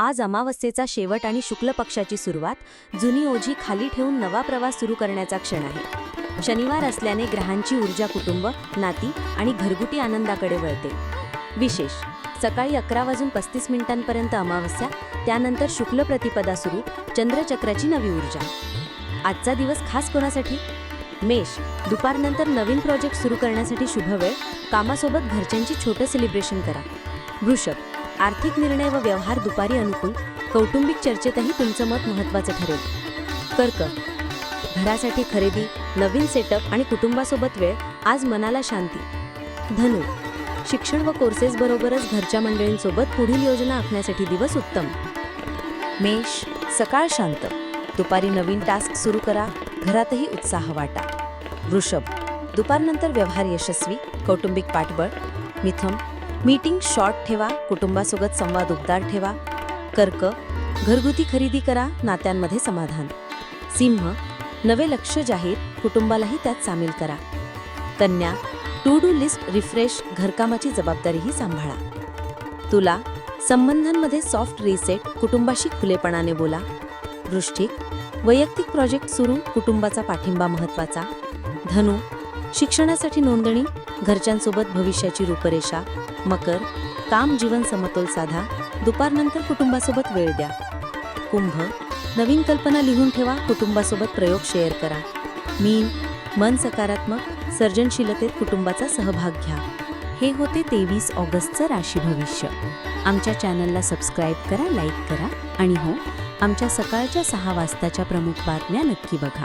आज अमावस्येचा शेवट आणि शुक्ल पक्षाची सुरुवात जुनी ओझी खाली ठेवून नवा प्रवास सुरू करण्याचा क्षण आहे. शनिवार असल्याने ग्रहांची ऊर्जा कुटुंब नाती आणि घरगुती आनंदाकडे वळते. विशेष सकाळी अकरा वाजून पस्तीस मिनिटांपर्यंत अमावस्या त्यानंतर शुक्ल प्रतिपदा सुरू चंद्रचक्राची नवी ऊर्जा. आजचा दिवस खास कोणासाठी? मेष दुपारनंतर नवीन प्रोजेक्ट सुरू करण्यासाठी शुभ वेळ कामासोबत घरच्यांची छोटं सेलिब्रेशन करा. वृषभ आर्थिक निर्णय व व्यवहार दुपारी अनुकूल कौटुंबिक चर्चेतही तुमचं मत महत्त्वाचं ठरेल. कर्क. घरासाठी खरेदी नवीन सेटअप आणि कुटुंबासोबत वेळ आज मनाला शांती. धनु. शिक्षण व कोर्सेस बरोबरच घरच्या मंडळींसोबत पुढील योजना आखण्यासाठी दिवस उत्तम. मेष. सकाळ शांत. दुपारी नवीन टास्क सुरू करा घरातही उत्साह वाटा. वृषभ. दुपारनंतर व्यवहार यशस्वी कौटुंबिक पाठबळ. मिथम मीटिंग शॉर्ट ठेवा कुटुंबासोबत संवाद उबदार ठेवा. कर्क घरगुती खरेदी करा नात्यांमध्ये समाधान. सिंह नवे लक्ष जाहीर कुटुंबालाही त्यात सामील करा. कन्या टू डू लिस्ट रिफ्रेश घरकामाची जबाबदारीही सांभाळा. तुला संबंधांमध्ये सॉफ्ट रिसेट कुटुंबाशी खुलेपणाने बोला. वृष्टिक वैयक्तिक प्रोजेक्ट सुरू कुटुंबाचा पाठिंबा महत्त्वाचा धनु शिक्षणासाठी नोंदणी घरच्यांसोबत भविष्याची रूपरेषा मकर काम जीवन समतोल साधा दुपारनंतर कुटुंबासोबत वेळ द्या. कुंभ नवीन कल्पना लिहून ठेवा कुटुंबासोबत प्रयोग शेअर करा. मीन मन सकारात्मक सर्जनशीलतेत कुटुंबाचा सहभाग घ्या. हे होते तेवीस ऑगस्टचं राशी भविष्य. आमच्या चॅनलला सबस्क्राईब करा लाईक करा आणि हो आमच्या सकाळच्या सहा वाजताच्या प्रमुख बातम्या नक्की बघा.